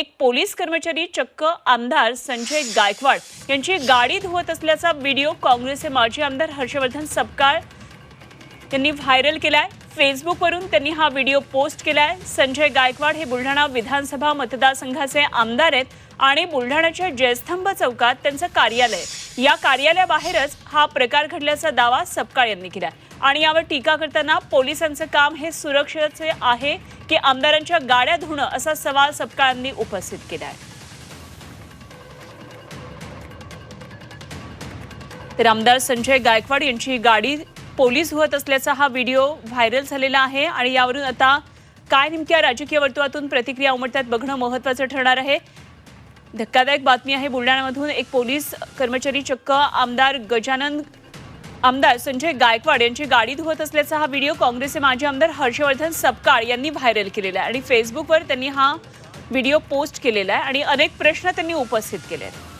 एक पोलीस कर्मचारी चक्क आमदार संजय गायकवाड यांची गाडी धुवत असल्याचा व्हिडिओ काँग्रेसचे माजी आमदार हर्षवर्धन सपकाळ यांनी व्हायरल केलाय. फेसबुकवरून त्यांनी हा व्हिडिओ पोस्ट केला आहे संजय गायकवाड हे बुलढाणा विधानसभा मतदारसंघाचे आमदार आहेत आणि बुलढाण्याच्या जयस्तंभ चौकात त्यांचं कार्यालय या कार्यालयाबाहेरच हा प्रकार घडल्याचा दावा सपकाळ यांनी केला आणि यावर टीका करताना पोलिसांचं काम हे सुरक्षेचे आहे की आमदारांच्या गाड्या धुणं असा सवाल सपकाळांनी उपस्थित केलाय. तर आमदार संजय गायकवाड यांची गाडी पोलीस धुवत असल्याचा हा व्हिडिओ व्हायरल झालेला आहे आणि यावरून आता काय नेमक्या राजकीय वर्तुळातून प्रतिक्रिया उमटतात बघणं महत्वाचं ठरणार आहे. धक्कादायक बातमी आहे बुलढाण्यामधून एक पोलीस कर्मचारी चक्क आमदार गजानन आमदार संजय गायकवाड यांची गाडी धुवत असल्याचा हा व्हिडिओ काँग्रेसचे माजी आमदार हर्षवर्धन सपकाळ यांनी व्हायरल केलेला आहे आणि फेसबुकवर त्यांनी हा व्हिडिओ पोस्ट केलेला आहे आणि अनेक प्रश्न त्यांनी उपस्थित केले आहेत.